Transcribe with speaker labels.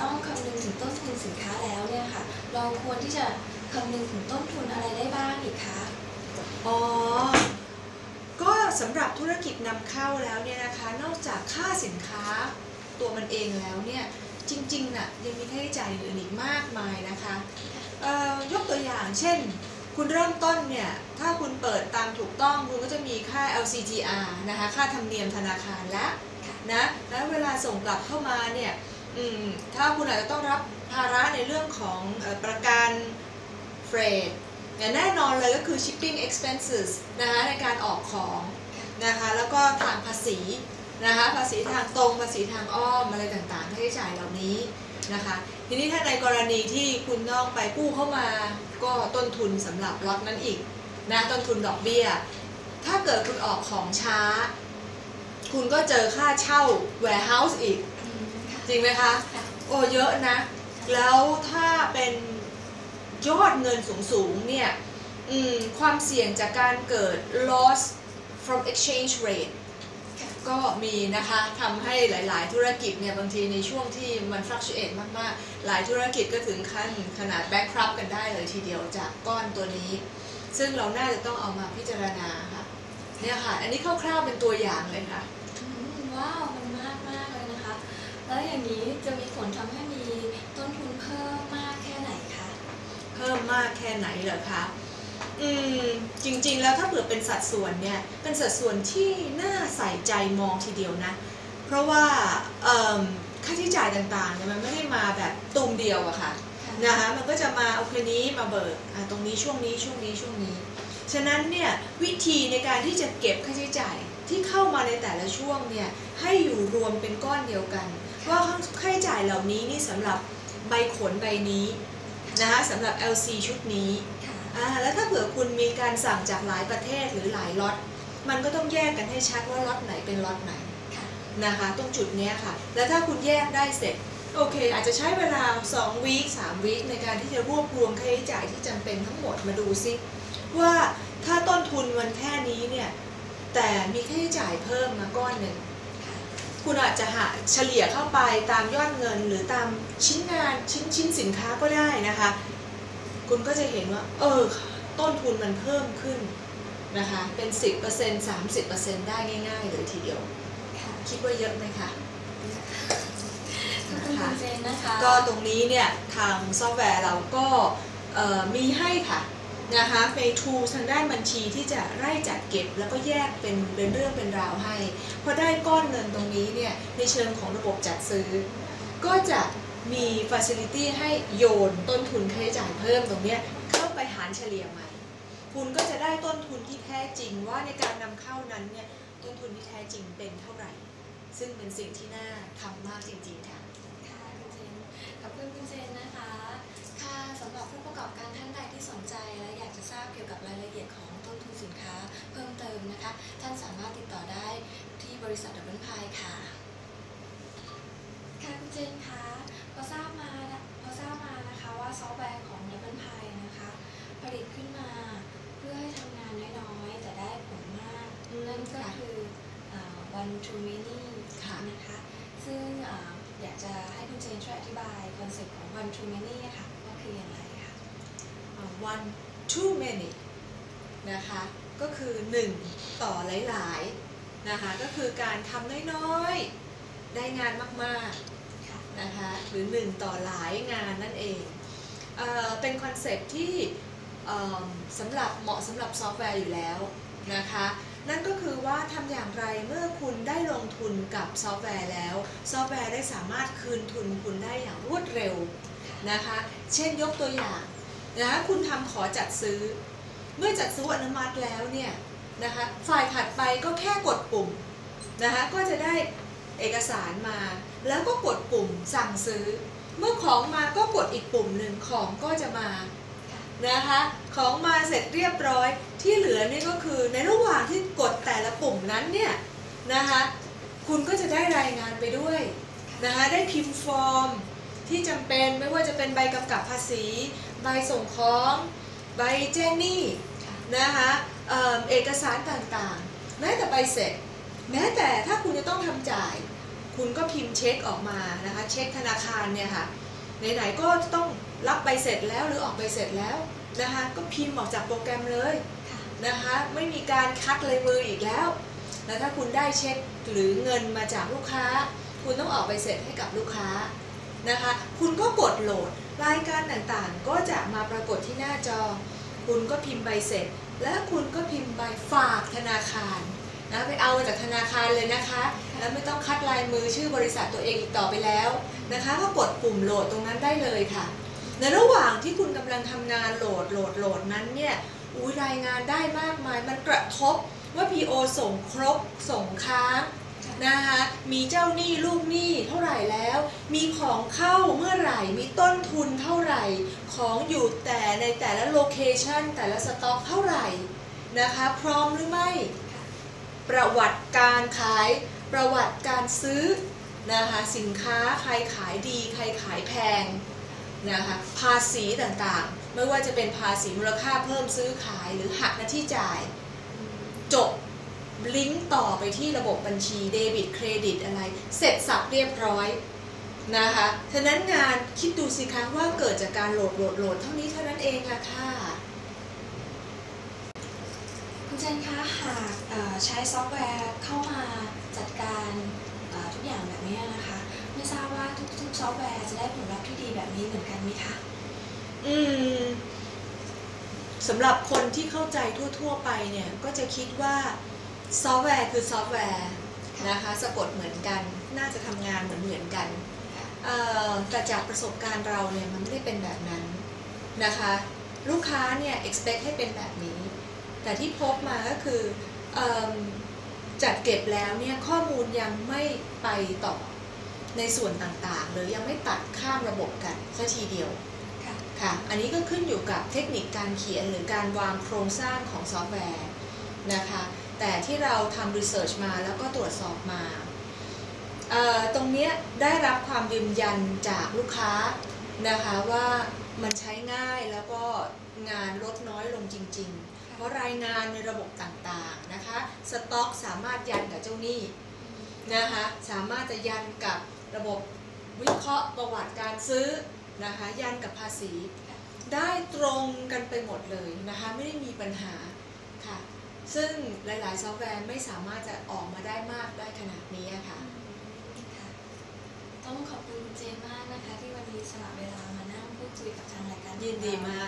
Speaker 1: ต้องคำนึงถึงต้นทุนสินค้าแล้วเนี่ยค่ะ เราควรที่จะคำนึงถึงต้นทุนอะไรได้บ้างอีกคะ
Speaker 2: อ๋อก็สำหรับธุรกิจนำเข้าแล้วเนี่ยนะคะ นอกจากค่าสินค้าตัวมันเองแล้วเนี่ยจริงๆน่ะยังมีค่าใช้จ่ายอื่นอีกมากมายนะคะเอ่อยกตัวอย่างเช่น คุณเริ่มต้นเนี่ยถ้าคุณเปิดตามถูกต้องคุณก็จะมีค่า LCGR นะคะค่าธรรมเนียมธนาคารและนะแล้วเวลาส่งกลับเข้ามาเนี่ยอืม ถ้าคุณอาจจะต้องรับภาระในเรื่องของอประกันเฟรดแน่นอนเลยก็คือ shipping expenses นะคะในการออกของนะคะแล้วก็ทางภาษีนะคะภาษีทางตรงภาษีทางอ้อมอะไรต่างๆค่าใช้จ่ายเหล่านี้นะคะทีนี้ถ้าในกรณีที่คุณต้องไปกู้เข้ามาก็ต้นทุนสำหรับล็อตนั้นอีกนะต้นทุนดอกเบี้ย ถ้าเกิดคุณออกของช้า คุณก็เจอค่าเช่า warehouse อีก จริงไหมคะ
Speaker 1: ค่ะ
Speaker 2: โอ้เยอะนะ แล้วถ้าเป็นยอดเงินสูงๆเนี่ยอืมความเสี่ยงจากการเกิด loss from exchange rate ก็มีนะคะทำให้หลาย ๆ ธุรกิจเนี่ยบางทีในช่วงที่มัน fluctuate มาก ๆ หลายธุรกิจก็ถึงขั้นขนาด bankrupt กันได้เลยทีเดียวจากก้อนตัวนี้ ซึ่งเราน่าจะต้องเอามาพิจารณาค่ะเนี่ยค่ะ อันนี้คร่าว ๆ เป็นตัวอย่างเลยค่ะ
Speaker 1: ว้าว แล้วอย่างนี้จะมีผลทำให้มีต้นทุนเพิ่มมากแค่ไหนคะ
Speaker 2: เพิ่มมากแค่ไหนเหรอคะอืมจริงๆแล้วถ้าเผื่อเป็นสัดส่วนเนี่ยเป็นสัดส่วนที่น่าใส่ใจมองทีเดียวนะ เพราะว่าเอิ่มค่าใช้จ่ายต่างๆเนี่ยมันไม่ได้มาแบบตูมเดียวอะค่ะ
Speaker 1: ค่ะ
Speaker 2: นะคะมันก็จะมาเอาคืนนี้มาเบิกอะตรงนี้ช่วงนี้ช่วงนี้ช่วงนี้ ฉะนั้นเนี่ยวิธีในการที่จะเก็บค่าใช้จ่ายที่เข้ามาในแต่ละช่วงเนี่ยให้อยู่รวมเป็นก้อนเดียวกัน ว่าค่าใช้จ่ายเหล่านี้นี่สำหรับใบขนใบนี้นะคะสำหรับ LC ชุดนี้
Speaker 1: ค่ะ
Speaker 2: อ่าแล้วถ้าเผื่อคุณมีการสั่งจากหลายประเทศหรือหลายล็อตมันก็ต้องแยกกันให้ชัดว่าล็อตไหนเป็นล็อตไหน
Speaker 1: ค่ะ
Speaker 2: นะคะตรงจุดเนี้ยค่ะ แล้วถ้าคุณแยกได้เสร็จโอเค อาจจะใช้เวลา2วีค3วีคในการที่จะรวบรวมค่าใช้จ่ายที่จำเป็นทั้งหมดมาดูซิว่าถ้าต้นทุนมันแค่นี้เนี่ยแต่มีค่าใช้จ่ายเพิ่มมาก้อนหนึ่ง
Speaker 1: ค่ะ
Speaker 2: คุณอาจจะหาเฉลี่ยเข้าไปตามยอดเงินหรือตามชิ้นงานชิ้นชิ้นสินค้าก็ได้นะคะ คุณก็จะเห็นว่า เออ ต้นทุนมันเพิ่มขึ้นนะคะ เป็น 10% 30%ได้ง่าย ๆ เลยทีเดียว
Speaker 1: ค่ะ
Speaker 2: คิดว่าเยอะไหมคะ
Speaker 1: ขอบคุณคุณเจนนะคะ
Speaker 2: ก็ตรงนี้เนี่ย ทางซอฟต์แวร์เราก็เอ่อมีให้ค่ะ นะคะเป็นทูทางด้านบัญชีที่จะไล่จัดเก็บแล้วก็แยกเป็นเป็นเรื่องเป็นราวให้พอได้ก้อนเงินตรงนี้เนี่ยในเชิงของระบบจัดซื้อ ก็จะมี Facility ให้โยนต้นทุนค่าใช้จ่ายเพิ่มตรงเนี้ยเข้าไปหารเฉลี่ยใหม่ คุณก็จะได้ต้นทุนที่แท้จริงว่าในการนำเข้านั้นเนี่ยต้นทุนที่แท้จริงเป็นเท่าไหร่ ซึ่งเป็นสิ่งที่น่าทำมากจริงๆค่ะ
Speaker 1: ค่ะคุณเจนขอบคุณคุณเจนนะคะ ค่ะสำหรับผู้ประกอบการท่านใดที่สนใจ และอยากจะทราบเกี่ยวกับรายละเอียดของต้นทุนสินค้าเพิ่มเติมนะคะ ท่านสามารถติดต่อได้ที่บริษัทดับเบิลพายค่ะ ค่ะคุณเจนคะพอทราบมานะพอทราบมานะคะว่าซอฟต์แวร์ของดับเบิลพายนะคะ ผลิตขึ้นมาเพื่อให้ทำงานน้อยๆแต่ได้ผลมาก
Speaker 2: อืม
Speaker 1: นั่นก็
Speaker 2: ค่ะ
Speaker 1: คืออ่า one to many
Speaker 2: ค่ะ
Speaker 1: นะคะ ซึ่งอ่าอยากจะให้คุณเจนช่วยอธิบายคอนเซ็ปต์ของ one to many อะค่ะว่า คือย่างไรค่ะ
Speaker 2: one too many นะคะ ก็คือ 1 ต่อหลายๆนะคะ ก็คือการทำน้อยๆ ได้งานมากๆนะคะหรือ 1 ต่อหลายงานนั่นเองเอเป็นคอนเซปที่สำหรับเหมาะสำหรับซอฟต์แวร์อยู่แล้วนะคะนั่นก็คือว่าทำอย่างไรเมื่อคุณได้ลงทุนกับซอฟต์แวร์แล้ว ซอฟต์แวร์ได้สามารถคืนทุนคุณได้อย่างรวดเร็ว นะคะ เช่นยกตัวอย่างนะคะคุณทำขอจัดซื้อ เมื่อจัดซื้ออนุมัติแล้วเนี่ยนะคะฝ่ายถัดไปก็แค่กดปุ่มนะคะก็จะได้เอกสารมา แล้วก็กดปุ่มสั่งซื้อ เมื่อของมาก็กดอีกปุ่มหนึ่งของก็จะมานะคะของมาเสร็จเรียบร้อยที่เหลือนี่ก็คือในระหว่างที่กดแต่ละปุ่มนั้นเนี่ยนะคะคุณก็จะได้รายงานไปด้วยนะคะได้พิมพ์ฟอร์ม ที่จำเป็นไม่ว่าจะเป็นใบกำกับภาษี ใบส่งของ ใบแจ้งหนี้
Speaker 1: ค่ะ
Speaker 2: นะคะเอิ่มเอกสารต่างๆ แม้แต่ใบเสร็จ แม้แต่ถ้าคุณจะต้องทำจ่ายคคุณก็พิมพ์เช็คออกมานะคะเช็คธนาคารเนี่ยค่ะไหนๆก็ต้องรับใบเสร็จแล้วหรือออกใบเสร็จแล้วนะคะก็พิมพ์ออกจากโปรแกรมเลย
Speaker 1: ค่ะ
Speaker 2: นะคะไม่มีการคัดลายมืออีกแล้ว แล้วถ้าคุณได้เช็คหรือเงินมาจากลูกค้า คุณต้องออกใบเสร็จให้กับลูกค้า นะคะ คุณก็กดโหลด รายการต่างๆ ก็จะมาปรากฏที่หน้าจอ คุณก็พิมพ์ใบเสร็จ และคุณก็พิมพ์ใบฝากธนาคารนะไปเอามาจากธนาคารเลยนะคะ แล้วไม่ต้องคัดลายมือชื่อบริษัทตัวเองอีกต่อไปแล้วนะคะ ก็กดปุ่มโหลดตรงนั้นได้เลยค่ะ ในระหว่างที่คุณกำลังทำงานโหลดโหลดโหลดนั้นเนี่ยอุ้ยรายงานได้มากมาย มันกระทบว่า PO ส่งครบ ส่งค้าง นะคะมีเจ้าหนี้ลูกหนี้เท่าไหร่แล้ว มีของเข้าเมื่อไหร่ มีต้นทุนเท่าไหร่ ของอยู่แต่ในแต่ละโลเคชันแต่ละสต็อกเท่าไหร่นะคะพร้อมหรือไม่ ประวัติการขาย ประวัติการซื้อนะคะสินค้าใครขายดี ใครขายแพงนะคะภาษีต่างๆ ไม่ว่าจะเป็นภาษีมูลค่าเพิ่มซื้อขายหรือหักหน้าที่จ่าย จบ ลิงก์ต่อไปที่ระบบบัญชีเดบิตเครดิตอะไร เสร็จสับเรียบร้อยนะคะฉะนั้นงานคิดดูสิคะว่าเกิดจากการโหลดโหลดโหลดเท่านี้เท่านั้นเองละค่ะ
Speaker 1: คุณเจนคะหากเอ่อใช้ซอฟต์แวร์เข้ามาจัดการเอ่อทุกอย่างแบบนี้นะคะ ไม่ทราบว่าทุกๆซอฟต์แวร์จะได้ผลลัพธ์ที่ดีแบบนี้เหมือนกันไหมคะ
Speaker 2: อืมสำหรับคนที่เข้าใจทั่ว ๆ ไปเนี่ยก็จะคิดว่า ซอฟต์แวร์คือซอฟต์แวร์นะคะสะกดเหมือนกันน่าจะทำงานเหมือนเหมือนๆกันเอ่อแต่จากประสบการณ์เราเนี่ยมันไม่ได้เป็นแบบนั้นนะคะลูกค้าเนี่ย expect ให้เป็นแบบนี้ แต่ที่พบมาก็คือเอมจัดเก็บแล้วเนี่ยข้อมูลยังไม่ไปต่อในส่วนต่างๆเลยยังไม่ตัดข้ามระบบกันสัทีเดียว
Speaker 1: ค่ะ
Speaker 2: ค่ะ อันนี้ก็ขึ้นอยู่กับเทคนิคการเขียนหรือการวางโครงสร้างของซอฟต์แวร์ นะคะ แต่ที่เราทำรีเสิร์ชมาแล้วก็ตรวจสอบมาเอ่อตรงเนี้ยได้รับความยืนยันจากลูกค้านะคะว่ามันใช้ง่ายแล้วก็งานลดน้อยลงจริง ๆ เพราะรายงานในระบบต่างๆนะคะ สต็อกสามารถยันกับเจ้าหนี้นะคะ สามารถจะยันกับระบบวิเคราะห์ประวัติการซื้อนะคะ ยันกับภาษี ได้ตรงกันไปหมดเลยนะคะ ไม่ได้มีปัญหาค่ะ ซึ่งหลาย ๆ ซอฟต์แวร์ไม่สามารถจะออกมาได้มากได้ขนาดนี้อะค่ะ
Speaker 1: ค่ะ ต้องขอบคุณคุณเจนมากนะคะ ที่วันนี้สละเวลามานั่งพูดคุยกับทางรายการ
Speaker 2: ยินดีมากค่ะ